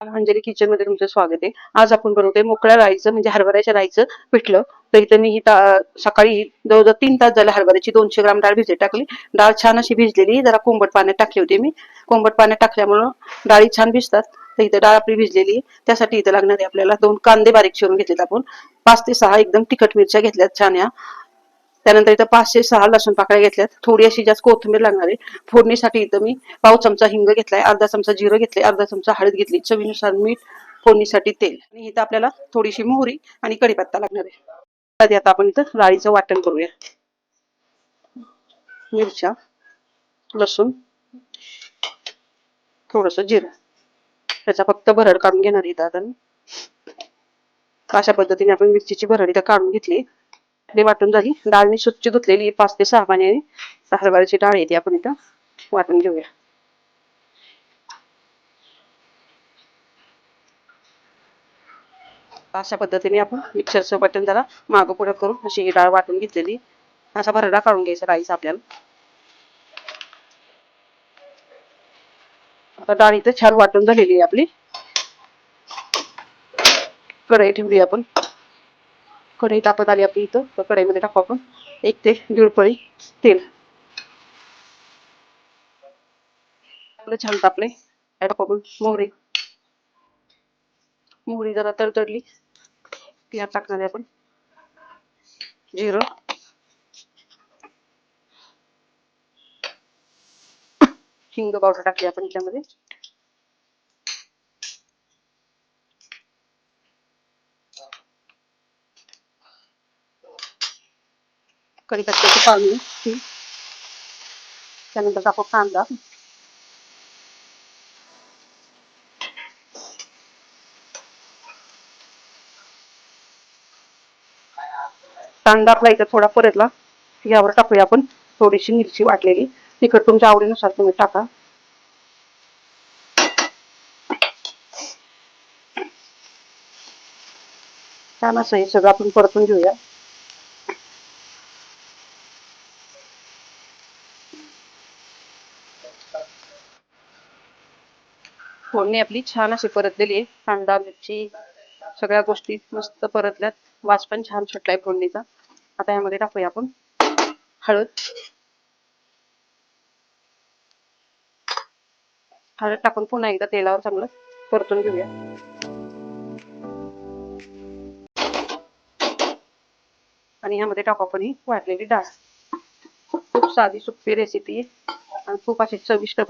अंजली किचनमध्ये तुमचं स्वागत आहे. आज आपण बनवतोय मोकळ्या राईचं म्हणजे हरभऱ्याच्या राईचं पिठलं. तर इथं मी ही सकाळी जवळजवळ तीन तास झाले हरभऱ्याची दोनशे ग्राम डाळ भिजत टाकली. डाळ छान अशी भिजलेली जरा कोंबट पाण्यात टाकली होती मी. कोंबट पाण्यात टाकल्यामुळं डाळी छान भिजतात. तर इथं डाळ आपली भिजलेली त्यासाठी इथं लागणार आहे आपल्याला दोन कांदे बारीक चिरून घेतलेत आपण. पाच ते सहा एकदम तिखट मिरच्या घेतल्यात छान या. त्यानंतर इथं पाचशे सहा लसूण पाकळ्या घेतल्यात. थोडी अशी जास्त कोथिंबीर लागणार आहे. फोडणीसाठी इथं मी पाव चमचा हिंग घेतलाय अर्धा चमचा जिरं घेतलंय अर्धा चमचा हळद घेतली. चवीनुसार मीठ फोडणीसाठी तेल. आणि इथं आपल्याला थोडीशी मोहरी आणि कढीपत्ता लागणार आहे. आधी आता आपण इथं डाळीचं वाटण करूया. मिरच्या लसूण थोडस जिरं. त्याचा फक्त भरड काढून घेणार आहे इथं आता अशा पद्धतीने आपण मिरचीची भरड इथं काढून घेतली. हे वाटून झाली. डाळनी स्वच्छ धुतलेली पाच ते सहा पाण्याने. हरभऱ्याची डाळ येते आपण इथं. वाटून घेऊया. अशा पद्धतीने आपण मिक्सरचं बटन जरा मागं पुढं करून अशी ही डाळ वाटून घेतलेली. असा भरडा काढून घ्यायचा राईस आपल्याला. आता डाळ इथं छान वाटून झालेली आहे आपली. कढई ठेवली आपण. कढई तापत आली आपली इथं तर कढईमध्ये टाकू आपण एक ते दीड पळी तेल आपलं छान तापले टाकू आपण मोहरी मोहरी जरा तडतडली की यात टाकणार आपण जिरं हिंग पावडर टाकली आपण त्यामध्ये कढीपत्त्याची पाणी त्यानंतर टाकू कांदा. कांदा आपला इथं थोडा परतला. यावर टाकूया आपण. थोडीशी मिरची वाटलेली. तिखट तुमच्या आवडीनुसार तुम्ही टाका. छान असं हे सगळं आपण परतून घेऊया. फोडणी आपली छान अशी परतलेली आहे. कांदा मिरची सगळ्या गोष्टी मस्त परतल्यात. वास पण छान सुटलाय फोडणीचा. आता यामध्ये टाकूया आपण. हळद. हळद टाकून पुन्हा एकदा तेलावर चांगलं परतून घेऊया. आणि यामध्ये टाकू आपण ही वाटलेली डाळ. खूप साधी सोपी रेसिपी आहे. आणि खूप अशी चविष्ट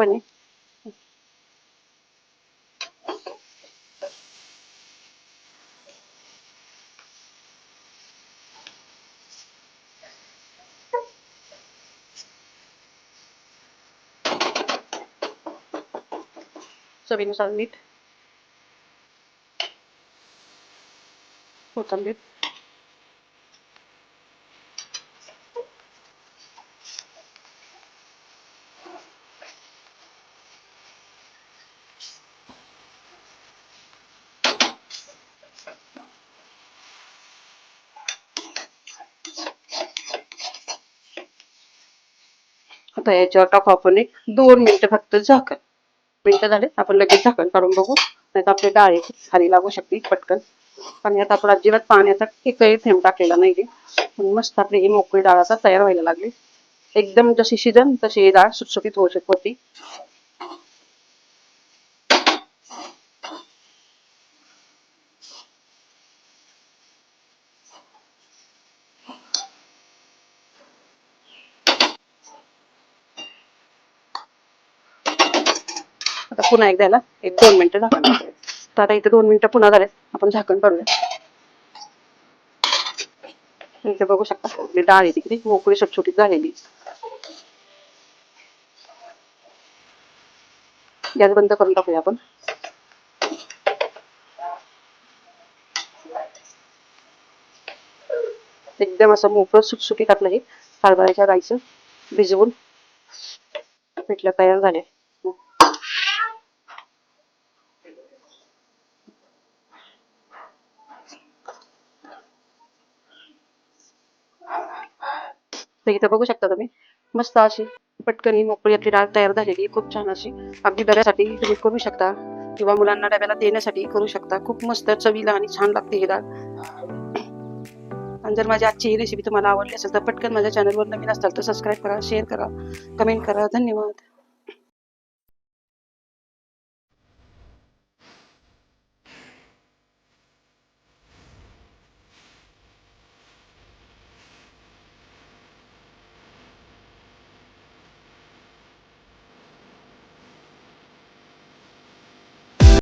चवीनुसार मीठ कोथिंबीर आता याच्यावर टाकू आपण एक दोन मिनिटं फक्त झाकण मिनिटं झाले. आपण लगेच झाकण काढून बघू. नाही तर आपली डाळ खाली लागू शकते पटकन. पण यात आपण अजिबात पाण्याचा एकही थेंब टाकलेला नाही मस्त आपली ही मोकळी डाळ आता तयार व्हायला लागली. एकदम जशी शिजन तशी ही डाळ सुटसुटीत होऊ शकते. पुन्हा एकदा याला. एक दोन मिनिटं झाकण तर आता इथे दोन मिनिटं पुन्हा झाले आपण झाकण काढूया इथे बघू शकता. डाळ आहे तिकडे. मोकळी छोटी झालेली. गॅस बंद करून टाकूया आपण. एकदम असं मोकळं सुटसुटीत आपलं हे हरभऱ्याच्या राईचं भिजवून पिठलं तयार झाले तर इथं बघू शकता तुम्ही. मस्त अशी पटकन मोकळी आपली डाळ तयार झालेली खूप छान अशी अगदी डब्यासाठी तुम्ही करू शकता किंवा मुलांना डब्याला देण्यासाठी करू शकता. खूप मस्त चवीला आणि छान लागते ही डाळ आणि जर माझी आजची ही रेसिपी तुम्हाला आवडली असेल तर पटकन माझ्या चॅनलवर नवीन असाल तर सबस्क्राईब करा शेअर करा कमेंट करा. धन्यवाद.